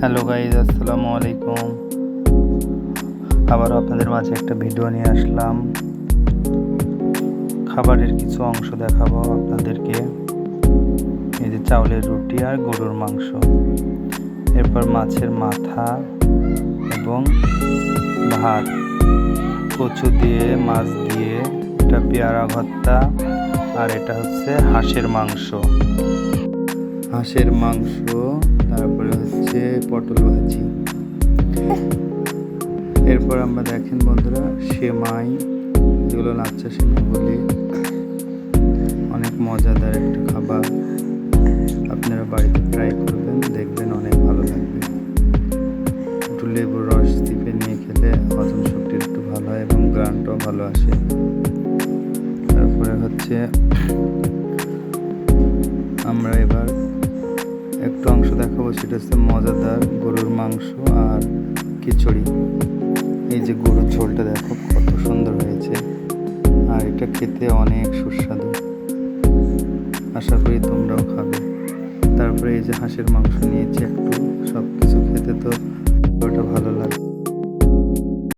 Hello guys, আসসালামু আলাইকুম। আবার আপনাদের মাঝে একটা ভিডিও নিয়ে আসলাম। খাবারের কিছু অংশ দেখাবো আপনাদেরকে। এই যে চাউলের রুটি আর গরুর মাংস। এরপর মাছের মাথা এবং ভাত। কচু দিয়ে, মাছ দিয়ে, এটা পেয়ারা ভর্তা আর এটা হচ্ছে হাঁসের মাংস। হাঁসের মাংস, তারপরে হচ্ছে পটল ভাজি। এরপর আমরা দেখেন বন্ধুরা, সেমাই, যেগুলো লাচ্চা সেমাই বলি। অনেক মজাদার একটা খাবার। আপনারা বাড়িতে ট্রাই করবেন, দেখবেন অনেক ভালো লাগবে। একটু লেবুর রস চিপে নিয়ে খেলে হজম শক্তি একটু ভালো হয় এবং গ্রানটাও ভালো আসে। তারপরে হচ্ছে একটু অংশ দেখাবো, সেটা হচ্ছে মজাদার গরুর মাংস আর খিচুড়ি। এই যে গরুর ঝোলটা দেখো, কত সুন্দর হয়েছে। আর এটা খেতে অনেক সুস্বাদু। আশা করি তোমরাও খাবে। তারপরে এই যে হাঁসের মাংস নিয়েছি একটু সব কিছু খেতে তো